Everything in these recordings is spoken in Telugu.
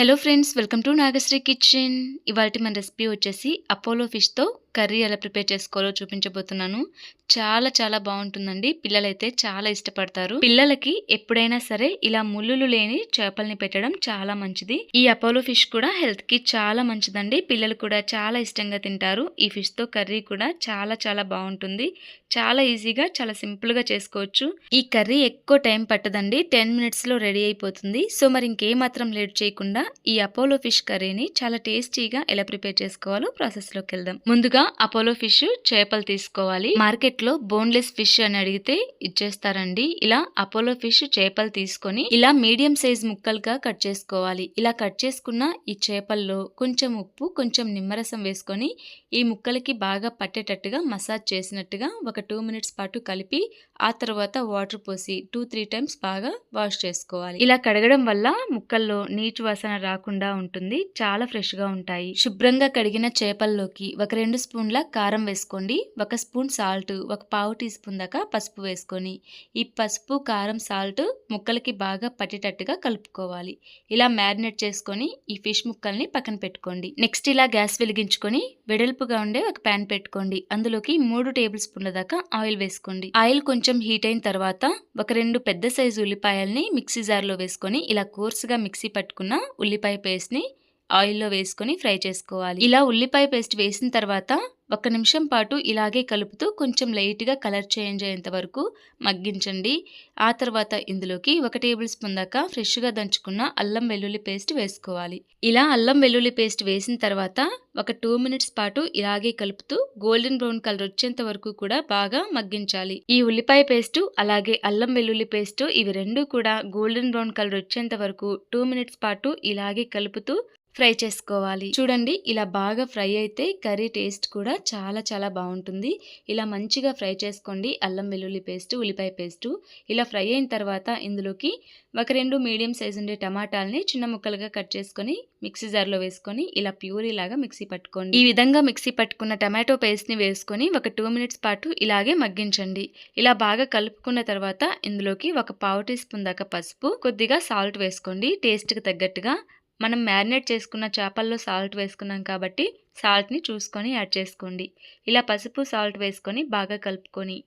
Hello friends welcome to Nagasri kitchen ఇవాళ మన రెసిపీ వచ్చేసి అపోలో ఫిష్తో కర్రీ ఎలా ప్రిపేర్ చేసుకోవాలో చూపించబోతున్నాను. చాలా చాలా బాగుంటుందండి. పిల్లలైతే చాలా ఇష్టపడతారు. పిల్లలకి ఎప్పుడైనా సరే ఇలా ముళ్ళులు లేని చేపల్ని పెట్టడం చాలా మంచిది. ఈ అపోలో ఫిష్ కూడా హెల్త్కి చాలా మంచిదండి. పిల్లలు కూడా చాలా ఇష్టంగా తింటారు. ఈ ఫిష్తో కర్రీ కూడా చాలా చాలా బాగుంటుంది. చాలా ఈజీగా చాలా సింపుల్గా చేసుకోవచ్చు. ఈ కర్రీ ఎక్కువ టైం పట్టదండి. టెన్ మినిట్స్లో రెడీ అయిపోతుంది. సో మరి ఇంకేమాత్రం లేట్ చేయకుండా ఈ అపోలో ఫిష్ కర్రీని చాలా టేస్టీగా ఎలా ప్రిపేర్ చేసుకోవాలో ప్రాసెస్లోకి వెళ్దాం ముందుగా అపోలో ఫిష్ చేపలు తీసుకోవాలి. మార్కెట్లో బోన్లెస్ ఫిష్ అని అడిగితే ఇచ్చేస్తారండి. ఇలా అపోలో ఫిష్ చేపలు తీసుకొని ఇలా మీడియం సైజ్ ముక్కలుగా కట్ చేసుకోవాలి. ఇలా కట్ చేసుకున్న ఈ చేపల్లో కొంచెం ఉప్పు కొంచెం నిమ్మరసం వేసుకొని ఈ ముక్కలకి బాగా పట్టేటట్టుగా మసాజ్ చేసినట్టుగా ఒక టూ మినిట్స్ పాటు కలిపి ఆ తర్వాత వాటర్ పోసి టూ త్రీ టైమ్స్ బాగా వాష్ చేసుకోవాలి. ఇలా కడగడం వల్ల ముక్కల్లో నీచు వాసన రాకుండా ఉంటుంది చాలా ఫ్రెష్గా ఉంటాయి. శుభ్రంగా కడిగిన చేపల్లోకి ఒక రెండు స్పూన్ల కారం వేసుకోండి ఒక స్పూన్ సాల్ట్ ఒక పావు టీ స్పూన్ దాకా పసుపు వేసుకొని. ఈ పసుపు కారం సాల్ట్ ముక్కలకి బాగా పట్టేటట్టుగా కలుపుకోవాలి. ఇలా మ్యారినేట్ చేసుకొని ఈ ఫిష్ ముక్కల్ని పక్కన పెట్టుకోండి. నెక్స్ట్ ఇలా గ్యాస్ వెలిగించుకొని వెడల్పుగా ఉండే ఒక ప్యాన్ పెట్టుకోండి. అందులోకి మూడు టేబుల్ స్పూన్ల దాకా ఆయిల్ వేసుకోండి. ఆయిల్ కొంచెం హీట్ అయిన తర్వాత ఒక రెండు పెద్ద సైజు ఉల్లిపాయల్ని మిక్సీ జార్లో వేసుకొని ఇలా కోర్సుగా మిక్సీ పట్టుకున్న ఉల్లిపాయ పేస్ట్ని ఆయిల్లో వేసుకొని ఫ్రై చేసుకోవాలి. ఇలా ఉల్లిపాయ పేస్ట్ వేసిన తర్వాత ఒక నిమిషం పాటు ఇలాగే కలుపుతూ కొంచెం లైట్గా కలర్ చేంజ్ అయ్యేంత వరకు మగ్గించండి. ఆ తర్వాత ఇందులోకి ఒక టేబుల్ స్పూన్ దాకా ఫ్రెష్గా దంచుకున్న అల్లం వెల్లుల్లి పేస్ట్ వేసుకోవాలి. ఇలా అల్లం వెల్లుల్లి పేస్ట్ వేసిన తర్వాత ఒక టూ మినిట్స్ పాటు ఇలాగే కలుపుతూ గోల్డెన్ బ్రౌన్ కలర్ వచ్చేంత వరకు కూడా బాగా మగ్గించాలి. ఈ ఉల్లిపాయ పేస్టు అలాగే అల్లం వెల్లుల్లి పేస్టు ఇవి రెండు కూడా గోల్డెన్ బ్రౌన్ కలర్ వచ్చేంత వరకు టూ మినిట్స్ పాటు ఇలాగే కలుపుతూ ఫ్రై చేసుకోవాలి. చూడండి ఇలా బాగా ఫ్రై అయితే కర్రీ టేస్ట్ కూడా చాలా చాలా బాగుంటుంది. ఇలా మంచిగా ఫ్రై చేసుకోండి. అల్లం వెల్లుల్లి పేస్ట్ ఉల్లిపాయ పేస్టు. ఇలా ఫ్రై అయిన తర్వాత ఇందులోకి ఒక రెండు మీడియం సైజ్ ఉండే టమాటాలని చిన్న ముక్కలుగా కట్ చేసుకొని మిక్సీ జార్లో వేసుకొని ఇలా ప్యూరీ లాగా మిక్సీ పట్టుకోండి. ఈ విధంగా మిక్సీ పట్టుకున్న టమాటో పేస్ట్ని వేసుకొని ఒక టూ మినిట్స్ పాటు ఇలాగే మగ్గించండి. ఇలా బాగా కలుపుకున్న తర్వాత ఇందులోకి ఒక పావు టీ స్పూన్ దాకా పసుపు కొద్దిగా సాల్ట్ వేసుకోండి. టేస్ట్కి తగ్గట్టుగా మనం మ్యారినేట్ చేసుకున్న చేపల్లో సాల్ట్ వేసుకున్నాం కాబట్టి సాల్ట్ని చూసుకొని యాడ్ చేసుకోండి. ఇలా పసుపు సాల్ట్ వేసుకొని బాగా కలుపుకొని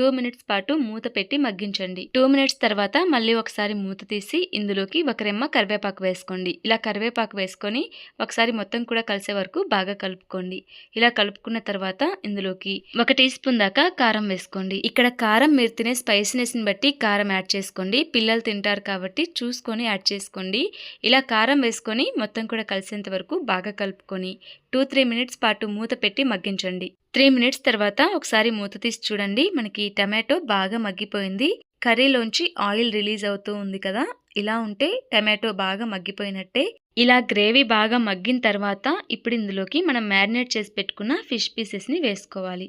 టూ మినిట్స్ పాటు మూత పెట్టి మగ్గించండి. టూ మినిట్స్ తర్వాత మళ్ళీ ఒకసారి మూత తీసి ఇందులోకి ఒక రెమ్మ కరివేపాకు వేసుకోండి. ఇలా కరివేపాకు వేసుకొని ఒకసారి మొత్తం కూడా కలిసే వరకు బాగా కలుపుకోండి. ఇలా కలుపుకున్న తర్వాత ఇందులోకి ఒక టీ స్పూన్ దాకా కారం వేసుకోండి. ఇక్కడ కారం మీరు తినే స్పైసీనెస్ని బట్టి కారం యాడ్ చేసుకోండి. పిల్లలు తింటారు కాబట్టి చూసుకొని యాడ్ చేసుకోండి. ఇలా కారం వేసుకొని మొత్తం కూడా కలిసేంత వరకు బాగా కలుపుకొని టూ త్రీ మినిట్స్ పాటు మూత పెట్టి మగ్గించండి. త్రీ మినిట్స్ తర్వాత ఒకసారి మూత తీసి చూడండి. మనకి టమాటో బాగా మగ్గిపోయింది. కర్రీలోంచి ఆయిల్ రిలీజ్ అవుతూ ఉంది కదా. ఇలా ఉంటే టమాటో బాగా మగ్గిపోయినట్టే. ఇలా గ్రేవీ బాగా మగ్గిన తర్వాత ఇప్పుడు ఇందులోకి మనం మ్యారినేట్ చేసి పెట్టుకున్న ఫిష్ పీసెస్ని వేసుకోవాలి.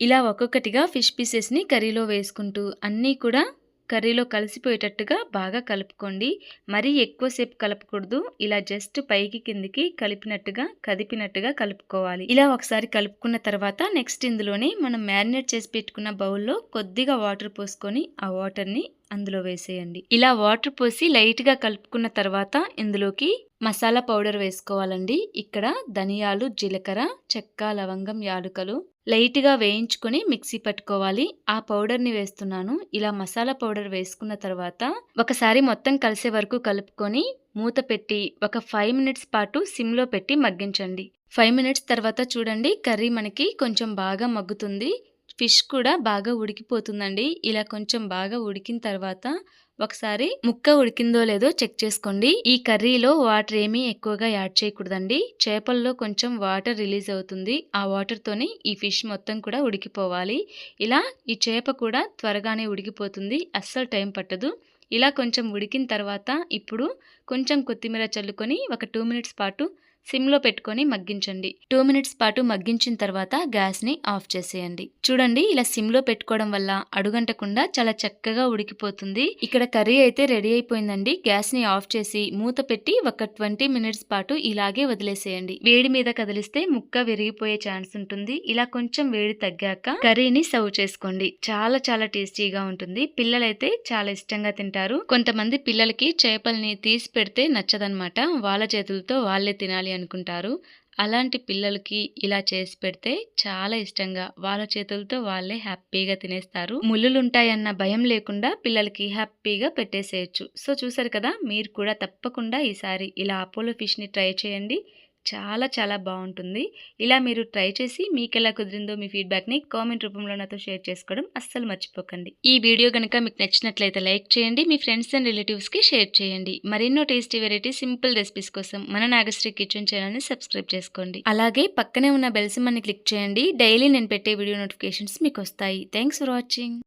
ఇలా ఒక్కొక్కటిగా ఫిష్ పీసెస్ని కర్రీలో వేసుకుంటూ అన్నీ కూడా కర్రీలో కలిసిపోయేటట్టుగా బాగా కలుపుకోండి. మరీ ఎక్కువసేపు కలపకూడదు. ఇలా జస్ట్ పైకి కిందికి కలిపినట్టుగా కదిపినట్టుగా కలుపుకోవాలి. ఇలా ఒకసారి కలుపుకున్న తర్వాత నెక్స్ట్ ఇందులోనే మనం మ్యారినేట్ చేసి పెట్టుకున్న బౌల్లో కొద్దిగా వాటర్ పోసుకొని ఆ వాటర్ని అందులో వేసేయండి. ఇలా వాటర్ పోసి లైట్గా కలుపుకున్న తర్వాత ఇందులోకి మసాలా పౌడర్ వేసుకోవాలండి. ఇక్కడ ధనియాలు జీలకర్ర చెక్క లవంగం యాలుకలు లైట్గా వేయించుకొని మిక్సీ పట్టుకోవాలి. ఆ పౌడర్ని వేస్తున్నాను. ఇలా మసాలా పౌడర్ వేసుకున్న తర్వాత ఒకసారి మొత్తం కలిసే వరకు కలుపుకొని మూత పెట్టి ఒక ఫైవ్ మినిట్స్ పాటు సిమ్లో పెట్టి మగ్గించండి. ఫైవ్ మినిట్స్ తర్వాత చూడండి కర్రీ మనకి కొంచెం బాగా మగ్గుతుంది. ఫిష్ కూడా బాగా ఉడికిపోతుందండి. ఇలా కొంచెం బాగా ఉడికిన తర్వాత ఒకసారి ముక్క ఉడికిందో లేదో చెక్ చేసుకోండి. ఈ కర్రీలో వాటర్ ఏమీ ఎక్కువగా యాడ్ చేయకూడదండి. చేపల్లో కొంచెం వాటర్ రిలీజ్ అవుతుంది. ఆ వాటర్తోని ఈ ఫిష్ మొత్తం కూడా ఉడికిపోవాలి. ఇలా ఈ చేప కూడా త్వరగానే ఉడికిపోతుంది. అస్సలు టైం పట్టదు. ఇలా కొంచెం ఉడికిన తర్వాత ఇప్పుడు కొంచెం కొత్తిమీర చల్లుకొని ఒక టూ మినిట్స్ పాటు సిమ్లో పెట్టుకొని మగ్గించండి. టూ మినిట్స్ పాటు మగ్గించిన తర్వాత గ్యాస్ని ఆఫ్ చేసేయండి. చూడండి ఇలా సిమ్లో పెట్టుకోవడం వల్ల అడుగంటకుండా చాలా చక్కగా ఉడికిపోతుంది. ఇక్కడ కర్రీ అయితే రెడీ అయిపోయిందండి. గ్యాస్ని ఆఫ్ చేసి మూత పెట్టి ఒక ట్వంటీ మినిట్స్ పాటు ఇలాగే వదిలేసేయండి. వేడి మీద కదిలిస్తే ముక్క విరిగిపోయే ఛాన్స్ ఉంటుంది. ఇలా కొంచెం వేడి తగ్గాక కర్రీని సర్వ్ చేసుకోండి. చాలా చాలా టేస్టీగా ఉంటుంది. పిల్లలైతే చాలా ఇష్టంగా తింటారు. కొంతమంది పిల్లలకి చేపల్ని తీసి పెడితే నచ్చదనమాట. వాళ్ళ చేతులతో వాళ్ళే తినాలి అనుకుంటారు. అలాంటి పిల్లలకి ఇలా చేసి పెడితే చాలా ఇష్టంగా వాళ్ళ చేతులతో వాళ్ళే హ్యాపీగా తినేస్తారు. ముళ్ళులు ఉంటాయన్న భయం లేకుండా పిల్లలకి హ్యాపీగా పెట్టేసేయచ్చు. సో చూసారు కదా మీరు కూడా తప్పకుండా ఈసారి ఇలా అపోలో ఫిష్ని ట్రై చేయండి. చాలా చాలా బాగుంటుంది. ఇలా మీరు ట్రై చేసి మీకు ఎలా కుదిరిందో మీ ఫీడ్బ్యాక్ని కామెంట్ రూపంలో నాతో షేర్ చేసుకోవడం అస్సలు మర్చిపోకండి. ఈ వీడియో కనుక మీకు నచ్చినట్లయితే లైక్ చేయండి మీ ఫ్రెండ్స్ అండ్ రిలేటివ్స్కి షేర్ చేయండి. మరెన్నో టేస్టీ వెరైటీ సింపుల్ రెసిపీస్ కోసం మన నాగశ్రీ కిచెన్ ఛానల్ని సబ్స్క్రైబ్ చేసుకోండి. అలాగే పక్కనే ఉన్న బెల్సిమ్మని క్లిక్ చేయండి. డైలీ నేను పెట్టే వీడియో నోటిఫికేషన్స్ మీకు వస్తాయి. Thanks for watching.